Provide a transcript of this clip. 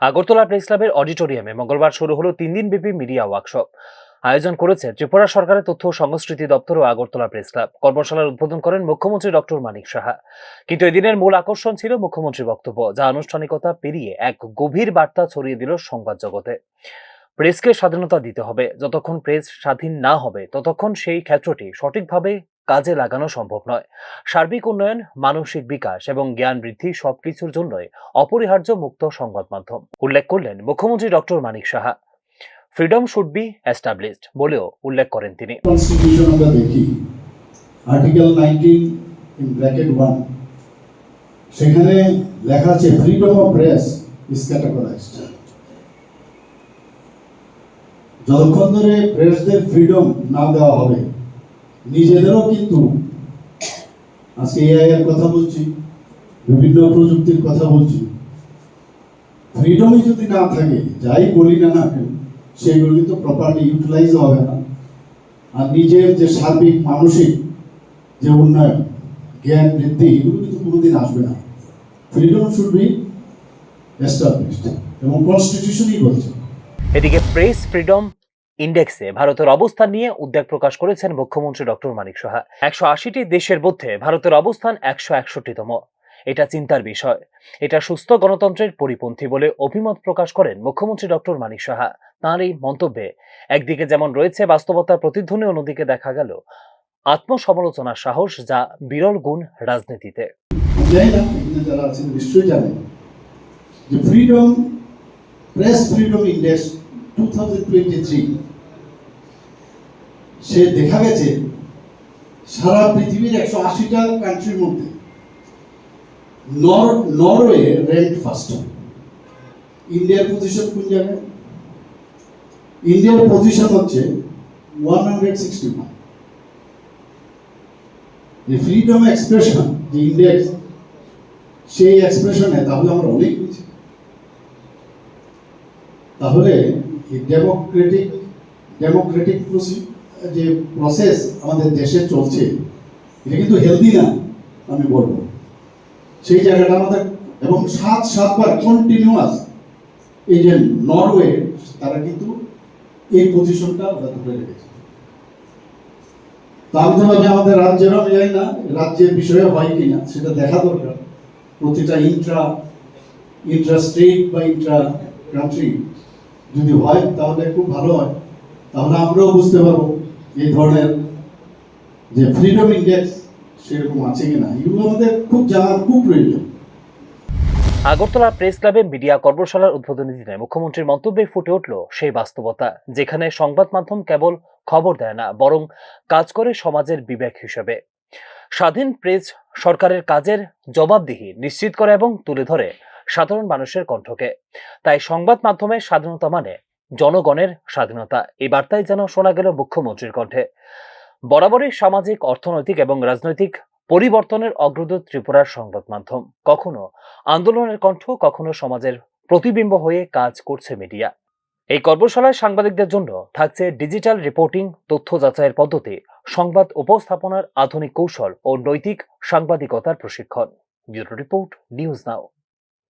Agartala press ক্লাবের অডিটোরিয়ামে মঙ্গলবার শুরু হলো তিন দিনব্যাপী মিডিয়া ওয়ার্কশপ। আয়োজন করেছে ত্রিপুরা সরকারের তথ্য ও সংস্কৃতি দপ্তর ও আগরতলা প্রেস ক্লাব। কর্মশালার উদ্বোধন করেন মুখ্যমন্ত্রী ডক্টর মানিক সাহা। কিন্তু এদিনের মূল আকর্ষণ ছিল মুখ্যমন্ত্রীর বক্তব্য, যা আনুষ্ঠানিকতা পেরিয়ে এক গভীর বার্তা ছড়িয়ে দিল সংবাদ জগতে। প্রেসকে স্বাধীনতা দিতে হবে। যতক্ষণ প্রেস স্বাধীন না হবে, ততক্ষণ সেই ক্ষেত্রটি সঠিকভাবে কাজে লাগানো সম্ভব নয়। সার্বিক উন্নয়ন, মানসিক বিকাশ এবং জ্ঞান বৃদ্ধি সবকিছুর জন্যই অপরিহার্য মুক্ত সংবাদ মাধ্যম, উল্লেখ করলেন মুখ্যমন্ত্রী doctor Manik Saha. Freedom should be established বলেও উল্লেখ করেন তিনি। সেখানে লেখা আছে, freedom of press is categorised. যতক্ষণ ধরে প্রেসদের ফ্রিডম না দেওয়া হবে। নিজেদেরও কিন্তু আজকে এআই এর কথা বলছি, বিভিন্ন প্রযুক্তির কথা বলছি। ফ্রিডমই যদি না থাকে, যাই বলি না না কেন, সেগুলো কিন্তু প্রপারলি ইউটিলাইজ হবে না। আর নিজের যে সার্বিক, মানসিক যে উন্নয়ন, জ্ঞান, বৃদ্ধি, এগুলো কিন্তু কোনোদিন আসবে না। ফ্রিডম শুড বি এস্টাবলিশড এবং কনস্টিটিউশনই বলছে। এদিকে প্রেস ফ্রিডম ইন্ডেক্সে ভারতের অবস্থান নিয়ে উদ্বেগ প্রকাশ করেছেন মুখ্যমন্ত্রী ডক্টর মানিক সাহা। একশো আশিটি দেশের মধ্যে ভারতের অবস্থান একশো একষট্টিতম। এটা চিন্তার বিষয়। এটা সুস্থ গণতন্ত্রের পরিপন্থী বলে অভিমত প্রকাশ করেন মুখ্যমন্ত্রী ডক্টর মানিক সাহা। তাঁর এই মন্তব্যে, একদিকে যেমন রয়েছে বাস্তবতার প্রতিধ্বনি, অন্যদিকে দেখা গেল আত্মসমালোচনার সাহস যা বিরল গুণ রাজনীতিতে। যারা আছেন নিশ্চয়ই জানেন যে ফ্রিডম প্রেস ফ্রিডম ইন্ডেক্স সে দেখা গেছে সারা পৃথিবীর একশো আশিটা কান্ট্রির মধ্যে নরওয়ে ফার্স্ট ইন্ডিয়ার পজিশন কোন জায়গায় ইন্ডিয়ার পজিশন হচ্ছে ওয়ান হান্ড্রেড সিক্সটি ওয়ান যে ফ্রিডম এক্সপ্রেশন যে সেই এক্সপ্রেশনে তাহলে আমরা অনেক তাহলে ডেমোক্রেটিক ডেমোক্রেটিক যে প্রসেস আমাদের দেশে চলছে, এটা কিন্তু হেলদি না, আমি বলব। সেই জায়গাটা আমাদের, এবং সাত সাতবার কন্টিনিউয়াস এই যে নরওয়ে তারা কিন্তু এই পজিশনটা ওরা ধরে রেখেছে। তা আমি আমাদের রাজ্যেরও, আমি জানি না, রাজ্যের বিষয়ে হয় কিনা, সেটা দেখা দরকার। প্রতিটা ইন্ট্রা ইন্ট্রা স্টেট বা ইন্ট্রা কান্ট্রি যদি হয়, তাহলে খুব ভালো হয়। তাহলে আমরাও বুঝতে পারব এই ধরনের যে ফ্রিডম ইন্ডেক্স সেরকম আছে কিনা। এগুলো আমাদের খুব জানার, খুব প্রয়োজন। আগরতলা প্রেস ক্লাবে মিডিয়া কর্মশালার উদ্বোধনী দিনে মুখ্যমন্ত্রীর মন্তব্যে ফুটে উঠল সেই বাস্তবতা, যেখানে সংবাদ মাধ্যম কেবল খবর দেয় না, বরং কাজ করে সমাজের বিবেক হিসেবে। স্বাধীন প্রেস সরকারের কাজের জবাবদিহি নিশ্চিত করে এবং তুলে ধরে। সাধারণ মানুষের কণ্ঠকে। তাই সংবাদ মাধ্যমে স্বাধীনতা মানে জনগণের স্বাধীনতা। এই বার্তায় যেন শোনা গেল মুখ্যমন্ত্রীর কণ্ঠে। বরাবরই সামাজিক, অর্থনৈতিক এবং রাজনৈতিক পরিবর্তনের অগ্রদূত ত্রিপুরার সংবাদ মাধ্যম। কখনো আন্দোলনের কণ্ঠ, কখনো সমাজের প্রতিবিম্ব হয়ে কাজ করছে মিডিয়া। এই কর্মশালায় সাংবাদিকদের জন্য থাকছে ডিজিটাল রিপোর্টিং, তথ্য যাচাইয়ের পদ্ধতি, সংবাদ উপস্থাপনার আধুনিক কৌশল ও নৈতিক সাংবাদিকতার প্রশিক্ষণ। Bureau report, news now.